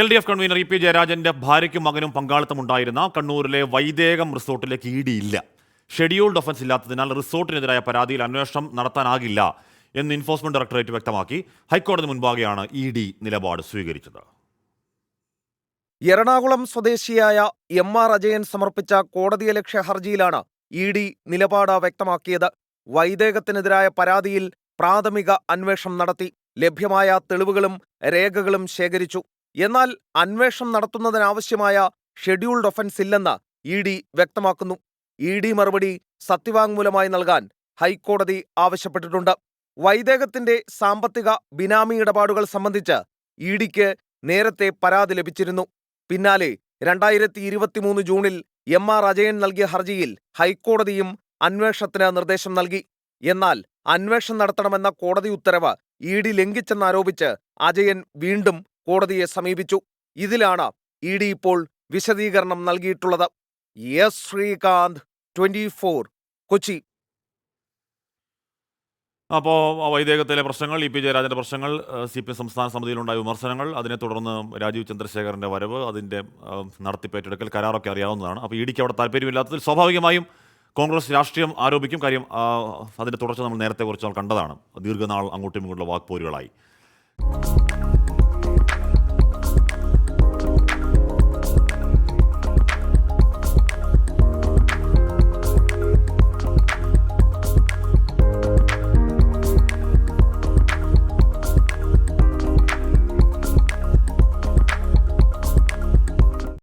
L D F convener E P ജയരാജന്റെ ഭാര്യയ്ക്കും മകനും പങ്കാളിത്തമുണ്ടായിരുന്ന കണ്ണൂരിലെ വൈദേകം റിസോർട്ടിലേക്ക് ഇടിയില്ല ഷെഡ്യൂൾഡ് ഒഫൻസ് ഇല്ലാത്തതിനാൽ റിസോർട്ടിനെതിരായ പരാതിയിൽ അന്വേഷണം നടത്താനാകില്ല എന്ന് എൻഫോഴ്സ്മെന്റ് ഡയറക്ടറേറ്റ് വ്യക്തമാക്കി. ഹൈക്കോടതി മുൻപാകെയാണ് ഇ ഡി നിലപാട് സ്വീകരിച്ചത്. എറണാകുളം സ്വദേശിയായ എം ആർ അജയൻ സമർപ്പിച്ച കോടതിയലക്ഷ്യ ഹർജിയിലാണ് ഇ ഡി നിലപാട് വ്യക്തമാക്കിയത്. വൈദേകത്തിനെതിരായ പരാതിയിൽ പ്രാഥമിക അന്വേഷണം നടത്തി. ലഭ്യമായ തെളിവുകളും രേഖകളും ശേഖരിച്ചു. എന്നാൽ അന്വേഷണം നടത്തുന്നതിനാവശ്യമായ ഷെഡ്യൂൾഡ് ഒഫൻസ് ഇല്ലെന്ന് ഇ ഡി വ്യക്തമാക്കുന്നു. ഇ ഡി മറുപടി സത്യവാങ്മൂലമായി നൽകാൻ ഹൈക്കോടതി ആവശ്യപ്പെട്ടിട്ടുണ്ട്. വൈദേകത്തിന്റെ സാമ്പത്തിക ബിനാമി ഇടപാടുകൾ സംബന്ധിച്ച് ഇ ഡിക്ക് നേരത്തെ പരാതി ലഭിച്ചിരുന്നു. പിന്നാലെ രണ്ടായിരത്തി ഇരുപത്തിമൂന്ന് ജൂണിൽ എം ആർ അജയൻ നൽകിയ ഹർജിയിൽ ഹൈക്കോടതിയും അന്വേഷണത്തിന് നിർദ്ദേശം നൽകി. എന്നാൽ അന്വേഷണം നടത്തണമെന്ന കോടതി ഉത്തരവ് ഇ ഡി ലംഘിച്ചെന്നാരോപിച്ച് അജയൻ വീണ്ടും കോടതിയെ സമീപിച്ചു. ഇതിലാണ് ഇ ഡി ഇപ്പോൾ വിശദീകരണം നൽകിയിട്ടുള്ളത്. S Sreekanth twenty four Kochi. അപ്പോൾ വൈദേഹത്തിലെ പ്രശ്നങ്ങൾ ഇ പി ജയരാജന്റെ പ്രശ്നങ്ങൾ സി പി എം സംസ്ഥാന സമിതിയിലുണ്ടായ വിമർശനങ്ങൾ അതിനെ തുടർന്ന് രാജീവ് ചന്ദ്രശേഖരന്റെ വരവ് അതിന്റെ ആ, നടത്തിപ്പേറ്റെടുക്കൽ കരാറൊക്കെ അറിയാവുന്നതാണ്. അപ്പോൾ ഇ ഡിക്ക് അവിടെ താല്പര്യമില്ലാത്തതിൽ സ്വാഭാവികമായും കോൺഗ്രസ് രാഷ്ട്രീയം ആരോപിക്കും കാര്യം അതിന്റെ തുടർച്ച നമ്മൾ നേരത്തെ കുറച്ച് നാൾ കണ്ടതാണ്. ദീർഘനാൾ അങ്ങോട്ടും ഇങ്ങോട്ടുള്ള വാക്പോരുകളായി.